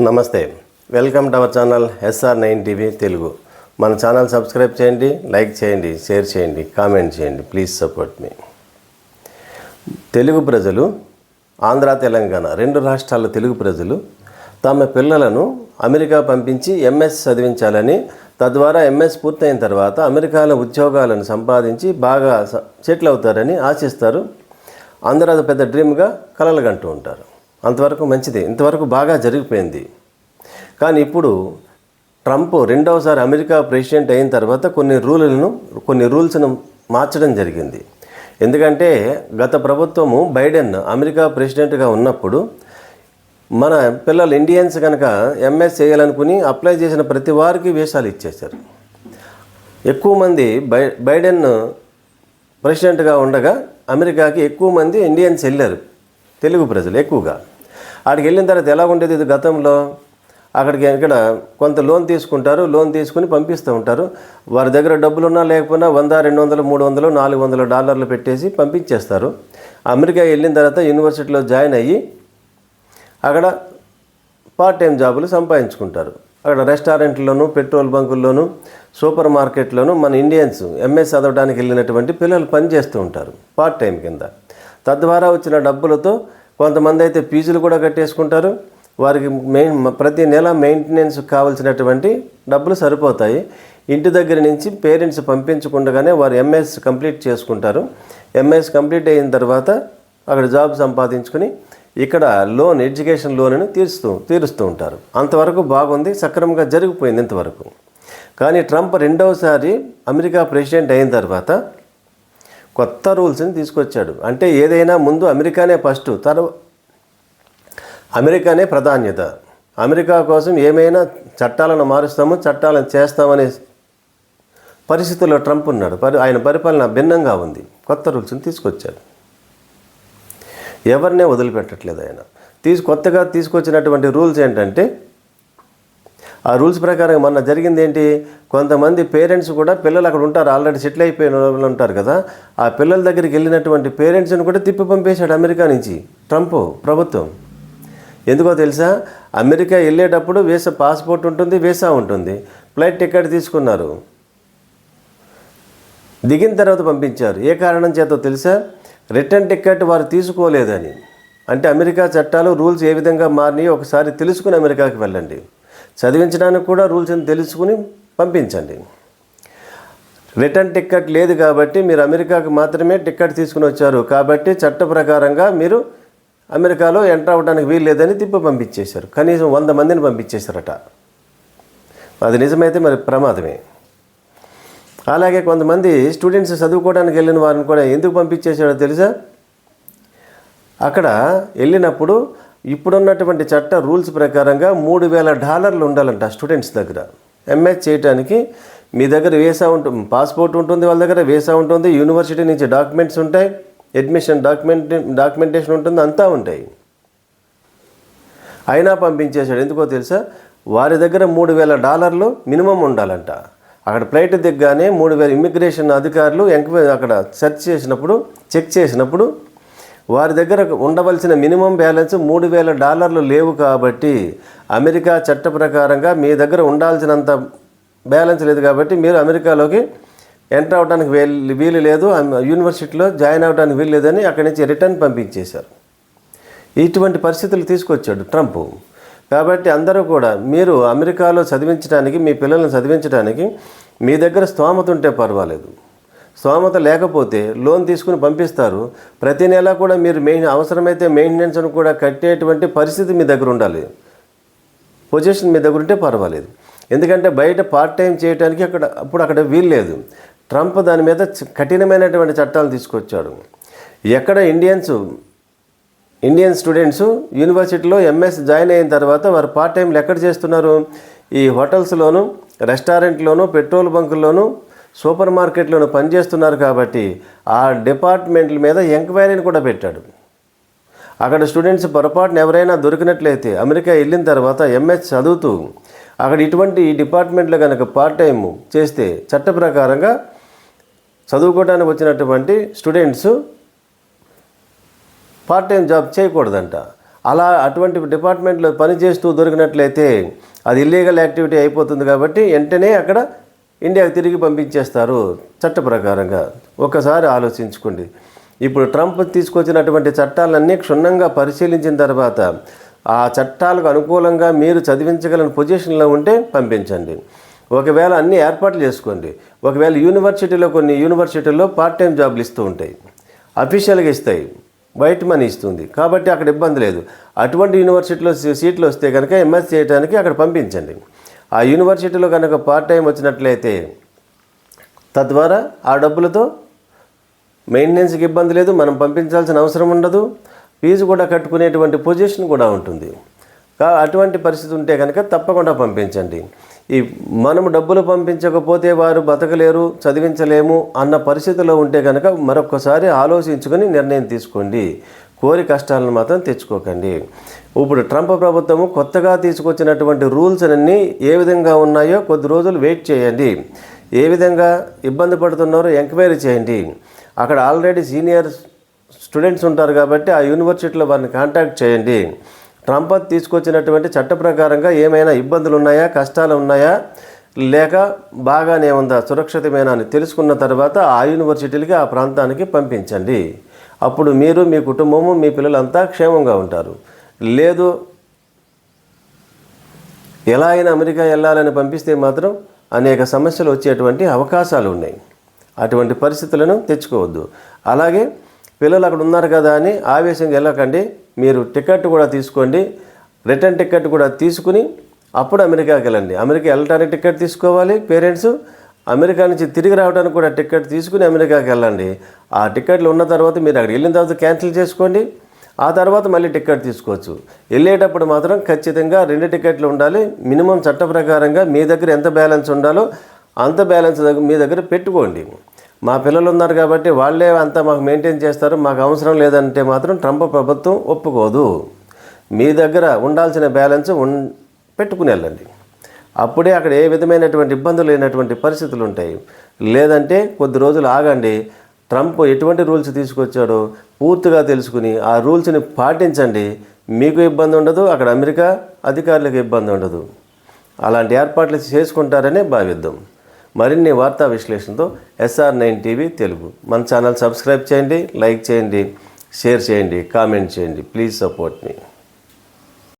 నమస్తే. Welcome to our channel SR nine TV Telugu. మన channel subscribe చేయండి like చేయండి షేర్ చేయండి కామెంట్ చేయండి. Please support me. తెలుగు ప్రజలు ఆంధ్ర తెలంగాణ రెండు రాష్ట్రాల తెలుగు ప్రజలు తమ పిల్లలను అమెరికా పంపించి ఎంఎస్ చదివించాలని తద్వారా ఎంఎస్ పూర్తయిన తర్వాత అమెరికాలో ఉద్యోగాలను సంపాదించి బాగా సెటిల్ అవుతారని ఆశిస్తారు. అందరూ అది పెద్ద డ్రీమ్గా కలలుగంటూ ఉంటారు. అంతవరకు మంచిది. ఇంతవరకు బాగా జరిగిపోయింది. కానీ ఇప్పుడు ట్రంప్ రెండవసారి అమెరికా ప్రెసిడెంట్ అయిన తర్వాత కొన్ని రూలులను కొన్ని రూల్స్ను మార్చడం జరిగింది. ఎందుకంటే గత ప్రభుత్వము బైడెన్ అమెరికా ప్రెసిడెంట్గా ఉన్నప్పుడు మన పిల్లలు ఇండియన్స్ కనుక ఎంఎస్ చేయాలనుకుని అప్లై చేసిన ప్రతి వారికి వేషాలు ఇచ్చేశారు. ఎక్కువ మంది బై బైడెన్ ప్రెసిడెంట్గా ఉండగా అమెరికాకి ఎక్కువ మంది ఇండియన్స్ వెళ్ళారు. తెలుగు ప్రజలు ఎక్కువగా. అక్కడికి వెళ్ళిన తర్వాత ఎలా ఉండేది? ఇది గతంలో అక్కడికి ఇక్కడ కొంత లోన్ తీసుకుంటారు. లోన్ తీసుకుని పంపిస్తూ ఉంటారు. వారి దగ్గర డబ్బులున్నా లేకపోయినా వంద రెండు వందలు మూడు వందలు నాలుగు వందల డాలర్లు పెట్టేసి పంపించేస్తారు. అమెరికా వెళ్ళిన తర్వాత యూనివర్సిటీలో జాయిన్ అయ్యి అక్కడ పార్ట్ టైం జాబులు సంపాదించుకుంటారు. అక్కడ రెస్టారెంట్లోను పెట్రోల్ బంకుల్లోనూ సూపర్ మార్కెట్లోనూ మన ఇండియన్స్ ఎంఎస్ చదవడానికి వెళ్ళినటువంటి పిల్లలు పనిచేస్తూ ఉంటారు పార్ట్ టైం కింద. తద్వారా వచ్చిన డబ్బులతో కొంతమంది అయితే ఫీజులు కూడా కట్టేసుకుంటారు. వారికి మెయిన్ ప్రతి నెల మెయింటెనెన్స్ కావాల్సినటువంటి డబ్బులు సరిపోతాయి. ఇంటి దగ్గర నుంచి పేరెంట్స్ పంపించకుండానే వారు ఎంఎస్ కంప్లీట్ చేసుకుంటారు. ఎంఎస్ కంప్లీట్ అయిన తర్వాత అక్కడ జాబ్ సంపాదించుకుని ఇక్కడ లోన్ ఎడ్యుకేషన్ లోన్ తీరుస్తూ తీరుస్తూ ఉంటారు. అంతవరకు బాగుంది సక్రమంగా జరిగిపోయింది ఇంతవరకు. కానీ ట్రంప్ రెండవసారి అమెరికా ప్రెసిడెంట్ అయిన తర్వాత కొత్త రూల్స్ని తీసుకొచ్చాడు. అంటే ఏదైనా ముందు అమెరికానే ఫస్ట్ తర్వా అమెరికానే ప్రాధాన్యత. అమెరికా కోసం ఏమైనా చట్టాలను మారుస్తాము చట్టాలను చేస్తామనే పరిస్థితుల్లో ట్రంప్ ఉన్నాడు. పరి ఆయన పరిపాలన భిన్నంగా ఉంది. కొత్త రూల్స్ని తీసుకొచ్చాడు. ఎవరినే వదిలిపెట్టట్లేదు ఆయన. తీసు కొత్తగా తీసుకొచ్చినటువంటి రూల్స్ ఏంటంటే ఆ రూల్స్ ప్రకారం మొన్న జరిగింది ఏంటి? కొంతమంది పేరెంట్స్ కూడా పిల్లలు అక్కడ ఉంటారు. ఆల్రెడీ సెటిల్ అయిపోయిన వాళ్ళు ఉంటారు కదా. ఆ పిల్లల దగ్గరికి వెళ్ళినటువంటి పేరెంట్స్ని కూడా తిప్పి పంపేశాడు అమెరికా నుంచి. ట్రంప్ ప్రభుత్వం. ఎందుకో తెలుసా? అమెరికా వెళ్ళేటప్పుడు వీసా పాస్పోర్ట్ ఉంటుంది వీసా ఉంటుంది. ఫ్లైట్ టికెట్ తీసుకున్నారు. దిగిన తర్వాత పంపించారు. ఏ కారణం చేతో తెలుసా? రిటర్న్ టికెట్ వారు తీసుకోలేదని. అంటే అమెరికా చట్టాలు రూల్స్ ఏ విధంగా మారినాయో ఒకసారి తెలుసుకుని అమెరికాకి వెళ్ళండి. చదివించడానికి కూడా రూల్స్ని తెలుసుకుని పంపించండి. రిటర్న్ టికెట్ లేదు కాబట్టి మీరు అమెరికాకు మాత్రమే టికెట్ తీసుకుని వచ్చారు. కాబట్టి చట్ట ప్రకారంగా మీరు అమెరికాలో ఎంటర్ అవ్వడానికి వీలు లేదని తిప్పి పంపించేశారు. కనీసం వంద మందిని పంపించేశారట. అది నిజమైతే మరి ప్రమాదమే. అలాగే కొంతమంది స్టూడెంట్స్ చదువుకోవడానికి వెళ్ళిన వారిని కూడా ఎందుకు పంపించేశాడో తెలుసా? అక్కడ వెళ్ళినప్పుడు ఇప్పుడున్నటువంటి చట్ట రూల్స్ ప్రకారంగా మూడు వేల డాలర్లు ఉండాలంట స్టూడెంట్స్ దగ్గర. ఎంఎస్ చేయడానికి మీ దగ్గర వీసా ఉంటుంది పాస్పోర్ట్ ఉంటుంది వాళ్ళ దగ్గర వీసా ఉంటుంది యూనివర్సిటీ నుంచి డాక్యుమెంట్స్ ఉంటాయి అడ్మిషన్ డాక్యుమెంట్ డాక్యుమెంటేషన్ ఉంటుంది అంతా ఉంటాయి. అయినా పంపించేశాడు. ఎందుకో తెలుసా? వారి దగ్గర మూడు వేల డాలర్లు మినిమం ఉండాలంట. అక్కడ ఫ్లైట్ దిగ్గానే మూడు వేల ఇమ్మిగ్రేషన్ అధికారులు ఎంక్వైరీ అక్కడ సెర్చ్ చేసినప్పుడు చెక్ చేసినప్పుడు వారి దగ్గర ఉండవలసిన మినిమం బ్యాలెన్స్ మూడు వేల డాలర్లు లేవు కాబట్టి అమెరికా చట్ట ప్రకారంగా మీ దగ్గర ఉండాల్సినంత బ్యాలెన్స్ లేదు కాబట్టి మీరు అమెరికాలోకి ఎంటర్ అవడానికి వీలు వీలు లేదు యూనివర్సిటీలో జాయిన్ అవడానికి వీలు లేదని అక్కడి నుంచి రిటర్న్ పంపించేశారు. ఇటువంటి పరిస్థితులు తీసుకొచ్చాడు ట్రంప్. కాబట్టి అందరూ కూడా మీరు అమెరికాలో చదివించడానికి మీ పిల్లల్ని చదివించడానికి మీ దగ్గర స్తోమత ఉంటే పర్వాలేదు. స్తోమత లేకపోతే లోన్ తీసుకుని పంపిస్తారు. ప్రతి నెల కూడా మీరు మెయిన్ అవసరమైతే మెయింటెనెన్స్ కూడా కట్టేటువంటి పరిస్థితి మీ దగ్గర ఉండాలి. పొజిషన్ మీ దగ్గర ఉంటే పర్వాలేదు. ఎందుకంటే బయట పార్ట్ టైం చేయడానికి అక్కడ అప్పుడు అక్కడ వీల్లేదు ట్రంప్ దాని మీద కఠినమైనటువంటి చట్టాలు తీసుకొచ్చాడు. ఎక్కడ ఇండియన్స్ ఇండియన్ స్టూడెంట్స్ యూనివర్సిటీలో ఎంఎస్ జాయిన్ అయిన తర్వాత వారు పార్ట్ టైంలు ఎక్కడ చేస్తున్నారు? ఈ హోటల్స్లోను రెస్టారెంట్లోను పెట్రోల్ బంకుల్లోనూ సూపర్ మార్కెట్లను పనిచేస్తున్నారు కాబట్టి ఆ డిపార్ట్మెంట్ల మీద ఎంక్వైరీని కూడా పెట్టాడు. అక్కడ స్టూడెంట్స్ పొరపాటున ఎవరైనా దొరికినట్లయితే అమెరికా వెళ్ళిన తర్వాత ఎంఎస్ చదువుతూ అక్కడ ఇటువంటి ఈ డిపార్ట్మెంట్లో కనుక పార్ట్ టైం చేస్తే చట్ట ప్రకారంగా చదువుకోవడానికి వచ్చినటువంటి స్టూడెంట్స్ పార్ట్ టైం జాబ్ చేయకూడదంట. అలా అటువంటి డిపార్ట్మెంట్లో పనిచేస్తూ దొరికినట్లయితే అది ఇల్లీగల్ యాక్టివిటీ అయిపోతుంది కాబట్టి వెంటనే అక్కడ ఇండియాకి తిరిగి పంపించేస్తారు చట్ట ప్రకారంగా. ఒకసారి ఆలోచించుకోండి. ఇప్పుడు ట్రంప్ తీసుకొచ్చినటువంటి చట్టాలన్నీ క్షుణ్ణంగా పరిశీలించిన తర్వాత ఆ చట్టాలకు అనుకూలంగా మీరు చదివించగలని పొజిషన్లో ఉంటే పంపించండి. ఒకవేళ అన్ని ఏర్పాట్లు చేసుకోండి. ఒకవేళ యూనివర్సిటీలో కొన్ని యూనివర్సిటీల్లో పార్ట్ టైం జాబ్లు ఇస్తూ ఉంటాయి. అఫీషియల్గా ఇస్తాయి. బయట మనీ ఇస్తుంది. కాబట్టి అక్కడ ఇబ్బంది లేదు. అటువంటి యూనివర్సిటీలో సీట్లు వస్తే కనుక ఎంఎస్ చేయడానికి అక్కడ పంపించండి. ఆ యూనివర్సిటీలో కనుక పార్ట్ టైం వచ్చినట్లయితే తద్వారా ఆ డబ్బులతో మెయింటెనెన్స్కి ఇబ్బంది లేదు మనం పంపించాల్సిన అవసరం ఉండదు ఫీజు కూడా కట్టుకునేటువంటి పొజిషన్ కూడా ఉంటుంది. కా- అటువంటి పరిస్థితి ఉంటే కనుక తప్పకుండా పంపించండి. ఈ మనము డబ్బులు పంపించకపోతే వారు బతకలేరు చదివించలేము అన్న పరిస్థితిలో ఉంటే కనుక మరొకసారి ఆలోచించుకొని నిర్ణయం తీసుకోండి. కోరి కష్టాలను మాత్రం తెచ్చుకోకండి. ఇప్పుడు ట్రంప్ ప్రభుత్వము కొత్తగా తీసుకొచ్చినటువంటి రూల్స్ అన్నీ ఏ విధంగా ఉన్నాయో కొద్ది రోజులు వెయిట్ చేయండి. ఏ విధంగా ఇబ్బంది పడుతున్నారో ఎంక్వైరీ చేయండి. అక్కడ ఆల్రెడీ సీనియర్ స్టూడెంట్స్ ఉంటారు కాబట్టి ఆ యూనివర్సిటీలో వారిని కాంటాక్ట్ చేయండి. ట్రంప్ తీసుకొచ్చినటువంటి చట్ట ప్రకారంగా ఏమైనా ఇబ్బందులు ఉన్నాయా కష్టాలు ఉన్నాయా లేక బాగానే ఉందా సురక్షితమేనా అని తెలుసుకున్న తర్వాత ఆ యూనివర్సిటీలకి ఆ ప్రాంతానికి పంపించండి. అప్పుడు మీరు మీ కుటుంబము మీ పిల్లలంతా క్షేమంగా ఉంటారు. లేదు ఎలా అయినా అమెరికా వెళ్ళాలని పంపిస్తే మాత్రం అనేక సమస్యలు వచ్చేటువంటి అవకాశాలు ఉన్నాయి. అటువంటి పరిస్థితులను తెచ్చుకోవద్దు. అలాగే పిల్లలు అక్కడ ఉన్నారు కదా అని ఆవేశంగా వెళ్ళకండి. మీరు టికెట్ కూడా తీసుకోండి. రిటర్న్ టికెట్ కూడా తీసుకుని అప్పుడు అమెరికాకి వెళ్ళండి. అమెరికా వెళ్ళటానికి టికెట్ తీసుకోవాలి పేరెంట్స్. అమెరికా నుంచి తిరిగి రావడానికి కూడా టికెట్ తీసుకుని అమెరికాకి వెళ్ళండి. ఆ టికెట్లు ఉన్న తర్వాత మీరు అక్కడ వెళ్ళిన తర్వాత క్యాన్సిల్ చేసుకోండి. ఆ తర్వాత మళ్ళీ టికెట్ తీసుకోవచ్చు. వెళ్ళేటప్పుడు మాత్రం ఖచ్చితంగా రెండు టికెట్లు ఉండాలి. మినిమం చట్ట ప్రకారంగా మీ దగ్గర ఎంత బ్యాలెన్స్ ఉండాలో అంత బ్యాలెన్స్ దగ్గర మీ దగ్గర పెట్టుకోండి. మా పిల్లలు ఉన్నారు కాబట్టి వాళ్ళే అంతా మాకు మెయింటైన్ చేస్తారు. మాకు అవసరం లేదంటే మాత్రం ట్రంప్ ప్రభుత్వం ఒప్పుకోదు. మీ దగ్గర ఉండాల్సిన బ్యాలెన్స్ ఉన్ పెట్టుకుని వెళ్ళండి. అప్పుడే అక్కడ ఏ విధమైనటువంటి ఇబ్బందులు లేనటువంటి పరిస్థితులు ఉంటాయి. లేదంటే కొద్ది రోజులు ఆగండి. ట్రంప్ ఎటువంటి రూల్స్ తీసుకొచ్చాడో పూర్తిగా తెలుసుకుని ఆ రూల్స్ని పాటించండి. మీకు ఇబ్బంది ఉండదు అక్కడ అమెరికా అధికారులకు ఇబ్బంది ఉండదు. అలాంటి ఏర్పాట్లు చేసుకుంటారనే భావిద్దాం. మరిన్ని వార్తా విశ్లేషణతో ఎస్ఆర్ నైన్ టీవీ తెలుగు. మన ఛానల్ సబ్స్క్రైబ్ చేయండి లైక్ చేయండి షేర్ చేయండి కామెంట్ చేయండి. Please support me.